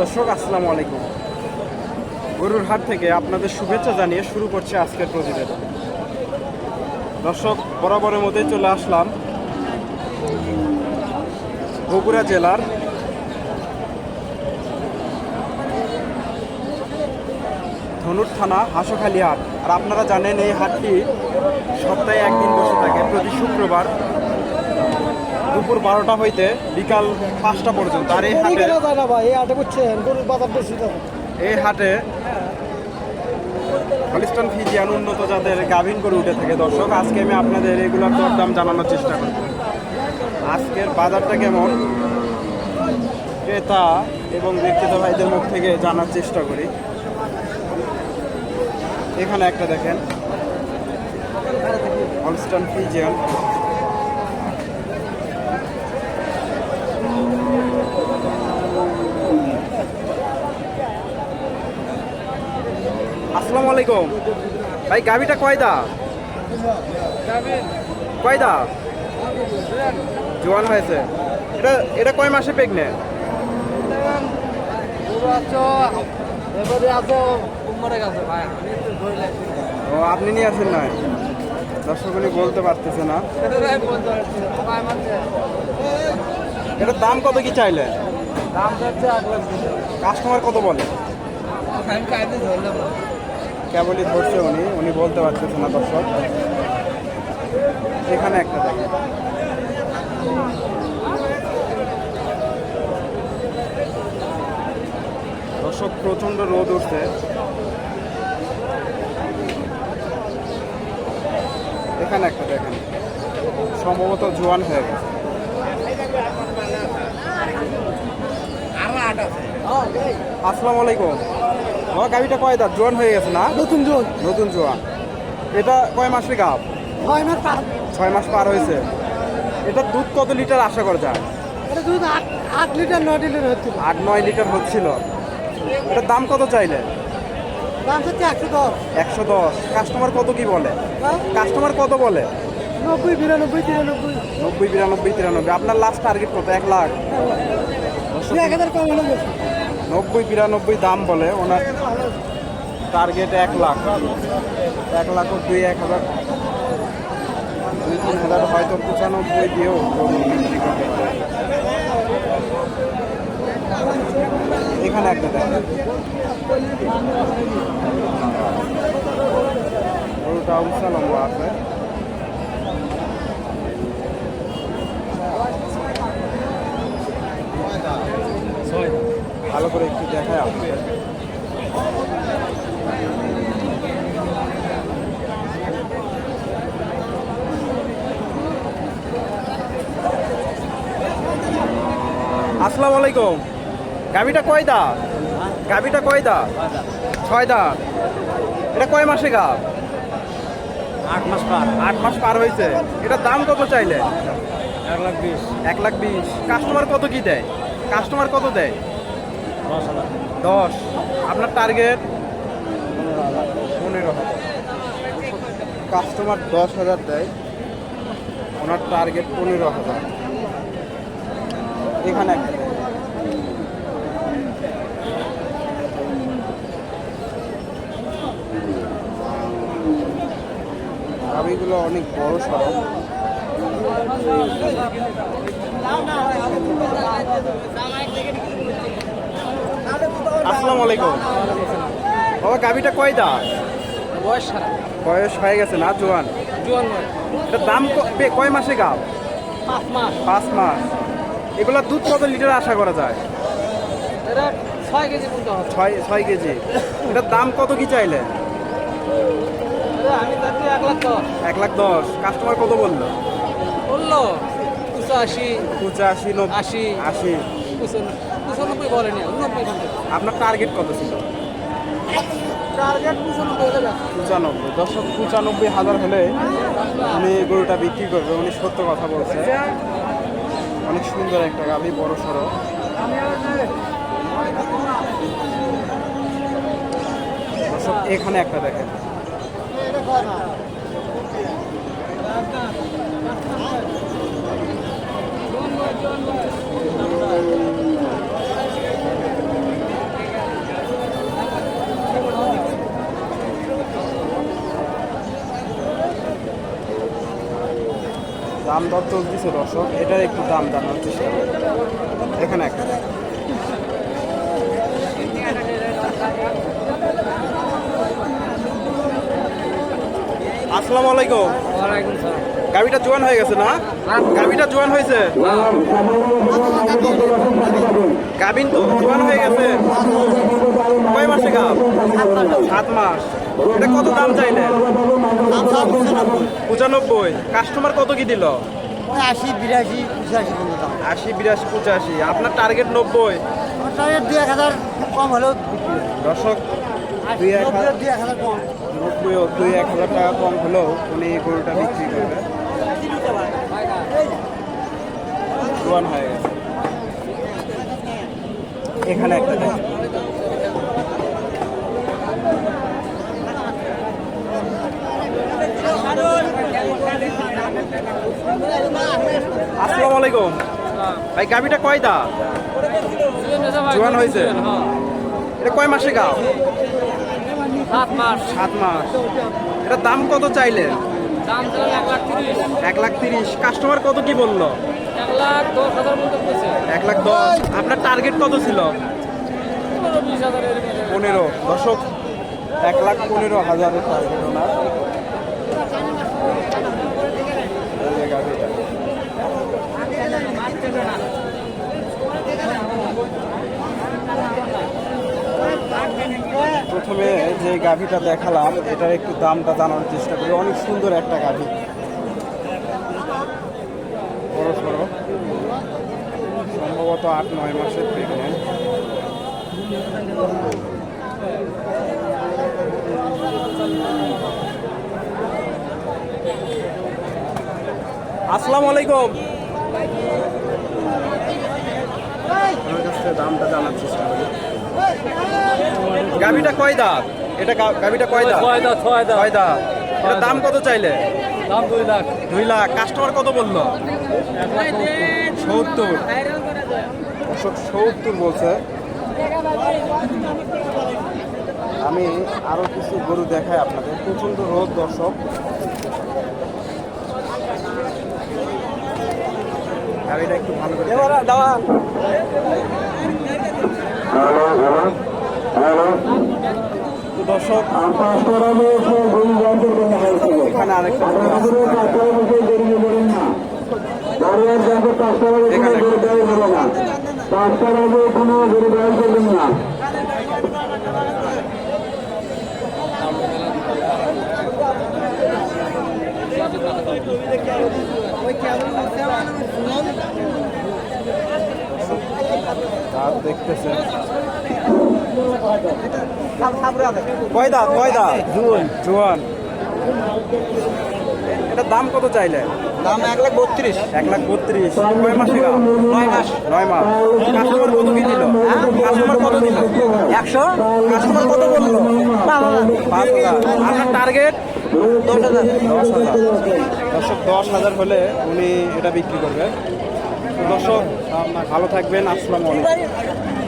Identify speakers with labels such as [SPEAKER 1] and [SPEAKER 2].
[SPEAKER 1] দর্শক, আসসালামু আলাইকুম। গরুর হাট থেকে আপনাদের শুভেচ্ছা জানিয়ে শুরু করছে আজকের প্রতিবেদন। দর্শক, বরাবরের মধ্যে চলে আসলাম বগুড়া জেলার ধনুর থানা, হাঁসখালি হাট। আর আপনারা জানেন এই হাটটি সপ্তাহে একদিন বসে থাকে। প্রতি শুক্রবার দুপুর বারোটা হইতে বিকাল পাঁচটা পর্যন্ত। আর এই হাটে
[SPEAKER 2] যায় না ভাই এই হাটে বুঝছেন গরুর বাজার বেশি
[SPEAKER 1] এই হাটে হলিস্টন ফিজিয়ান উন্নত জাতের গাভিন করে উঠে থাকে। দর্শক আজকে আমি আপনাদের এগুলোর দরদাম জানানোর চেষ্টা করব। আজকের বাজারটা কেমন? ক্রেতা এবং বিক্রেতা ভাইদের মুখ থেকে জানার চেষ্টা করি। এখানে একটা দেখেন। হলস্টন ফিজিয়ান আসসালামু আলাইকুম। ভাই গাভিটা কয় দা? কয় দা? জোয়ান হয়েছে। এটা এটা কয় মাসে
[SPEAKER 2] ধরলে
[SPEAKER 1] ও আপনি নিয়ে আসেন না দর্শকগুলি বলতে পারতেছে না। এটার দাম কত কি চাইলে
[SPEAKER 2] দাম
[SPEAKER 1] কাস্টমার কত বলে
[SPEAKER 2] আমি কাইতে ধরলাম না
[SPEAKER 1] কেবলই ধরছে উনি উনি বলতে পারতেছে না দর্শক। এখানে একটা দেখেন দর্শক প্রচণ্ড রোদ উঠছে। এখানে একটা দেখেন। সম্ভবত জোয়ান হয়ে গেছে। আসসালামু আলাইকুম। ও গাড়িটা কয় দাঁত? জোয়ান হয়ে গেছে না?
[SPEAKER 2] নতুন জন
[SPEAKER 1] নতুন জোয়ান। এটা কয় মাসের গাব?
[SPEAKER 2] হয় না পাঁচ
[SPEAKER 1] ছয় মাস পার হয়েছে। এটা দুধ কত লিটার আশা করা যায়?
[SPEAKER 2] এটা দুধ আট আট লিটার নয় লিটার হচ্ছে
[SPEAKER 1] আট নয় লিটার হচ্ছিল। এটার দাম কত চাইলে?
[SPEAKER 2] দাম হচ্ছে একশো দশ।
[SPEAKER 1] একশো দশ। কাস্টমার কত কি বলে?
[SPEAKER 2] হ্যাঁ?
[SPEAKER 1] কাস্টমার কত বলে?
[SPEAKER 2] নব্বই বিরানব্বই তিরানব্বই।
[SPEAKER 1] নব্বই বিরানব্বই তিরানব্বই। আপনার লাস্ট টার্গেট কত? এক লাখ।
[SPEAKER 2] দু এক হাজার কম হলে
[SPEAKER 1] নব্বই বিরানব্বই দাম বলে, ওনার টার্গেট এক লাখ। এক লাখ দুই, এক হাজার। দুই, তিন হাজার, হয়তো পঁচানব্বই দিয়েও এখানে একটা দেখেন। গরুটা উঁচা লম্বা আছে। ভালো করে একটু দেখায় আপনাদের আসসালামু আলাইকুম। গাবিটা কয় দা? গাবিটা কয় দা? ছয় দা। এটা কয় মাসে গা?
[SPEAKER 2] আট মাস পার।
[SPEAKER 1] আট মাস পার হয়েছে। এটা দাম কত চাইলে
[SPEAKER 2] এক লাখ বিশ।
[SPEAKER 1] এক লাখ বিশ। কাস্টমার কত কি দেয়? কাস্টমার কত দেয়?
[SPEAKER 2] দশ হাজার।
[SPEAKER 1] দশ। আপনার টার্গেট পনেরো হাজার। কাস্টমার দশ হাজার দেয় ওনার টার্গেট পনেরো হাজার। এখানে একটা দেখেন। অনেক বড় সড়ক। আসসালামু আলাইকুম বাবা গাভিটা কয় দা
[SPEAKER 2] বয়স
[SPEAKER 1] বয়স হয়ে গেছে না জোয়ান?
[SPEAKER 2] জোয়ান নয়।
[SPEAKER 1] দাম কয় মাসে গাব?
[SPEAKER 2] পাঁচ মাস।
[SPEAKER 1] পাঁচ মাস। এগুলা দুধ কত লিটার আশা করা যায়?
[SPEAKER 2] এটা ছয় কেজি
[SPEAKER 1] ছয় ছয় কেজি। এটার দাম কত কি চাইলে?
[SPEAKER 2] আমি এক লাখ দশ।
[SPEAKER 1] এক লাখ দশ। কাস্টমার কত বলল?
[SPEAKER 2] বলল পঁচাশি
[SPEAKER 1] পঁচাশি
[SPEAKER 2] আশি।
[SPEAKER 1] আশি।
[SPEAKER 2] পঁচানব্বই বলেনি
[SPEAKER 1] আপনার টার্গেট কত ছিল?
[SPEAKER 2] টার্গেট পঁচানব্বই
[SPEAKER 1] পঁচানব্বই। হাজার হলে উনি গরুটা বিক্রি করবে। উনি সত্য কথা বলছে। অনেক সুন্দর একটা গাভি বড় সড়ো। দর্শক এখানে একটা দেখেন। দাম দর চলতেছে দর্শক, এটার একটু দাম জানার চেষ্টা করি। এখানে একটা আসসালামু আলাইকুম।
[SPEAKER 2] ওয়ালাইকুম সালাম।
[SPEAKER 1] গাবিটা জোয়ান হয়ে গেছে না? গাবিটা জোয়ান হয়েছে? গাবিন তো জোয়ান হয়ে গেছে? কয় মাসে গাব সাত মাস। এটা কত দাম চাইলে? পঁচানব্বই। কাস্টমার কত কি দিল?
[SPEAKER 3] আশি বিরাশি পঁচাশি
[SPEAKER 1] আশি বিরাশি পঁচাশি। আপনার টার্গেট নব্বই।
[SPEAKER 3] দুই এক হাজার কম হলেও
[SPEAKER 1] দর্শক দুই এক হাজার
[SPEAKER 3] কম।
[SPEAKER 1] নব্বই দুই এক হাজার টাকা কম হলেও উনি গরুটা বিক্রি করবে। হয়ে গেছে। এখানে একটা। আসসালামু আলাইকুম। ভাই গাবিটা কয় দা? জোয়ান হয়েছে? এটা কয় মাসে গাও?
[SPEAKER 2] সাত মাস।
[SPEAKER 1] সাত মাস। এটা দাম কত চাইলেন?
[SPEAKER 2] দাম এক লাখ তিরিশ।
[SPEAKER 1] এক লাখ তিরিশ। কাস্টমার কত কি বলল?
[SPEAKER 2] এক লাখ দশ
[SPEAKER 1] আপনার টার্গেট কত ছিল?
[SPEAKER 2] পনেরো
[SPEAKER 1] দশক এক লাখ পনেরো হাজারের টার্গেট ওনার। প্রথমে যে গাভিটা দেখালাম এটার একটু দামটা জানানোর চেষ্টা করি। অনেক সুন্দর একটা গাভি। বড় সড়ো। সম্ভবত আট নয় মাসের প্রেগনেন্ট আসসালামু আলাইকুম। দামটা করি গাভিটা কয় দাঁত? এটা গাভিটা কয় দাঁত?
[SPEAKER 2] ছয় দাঁত ছয় দাঁত।
[SPEAKER 1] দাম কত চাইলে?
[SPEAKER 2] দাম দুই লাখ।
[SPEAKER 1] দুই লাখ। কাস্টমার কত বলল? সত্তর। সত্তর বলছে। আমি আরও কিছু গরু দেখাই আপনাদের। প্রচণ্ড রোদ দর্শক। গাড়িটা একটু ভালো করে দেখেন। তো দর্শক এখানে আরেকটা গরু আছে। এখানে দাঁত কয় দাঁত কয় দাঁত জুয়ান জুয়ান। এটা দাম কত চাইলে?
[SPEAKER 3] দাম এক লাখ বত্রিশ।
[SPEAKER 1] এক লাখ বত্রিশ। কয় মাসে নয় মাস। নয় মাস। কাস্টমার কত কি দিল? কাস্টমার কত দিল?
[SPEAKER 3] একশো?
[SPEAKER 1] কাস্টমার কত বলল? পাঁচ হাজার। আপনার টার্গেট?
[SPEAKER 3] দশ হাজার।
[SPEAKER 1] দশ হাজার। দর্শক দশ হাজার হলে উনি এটা বিক্রি করবেন। দর্শক ভালো থাকবেন। আসসালামু আলাইকুম।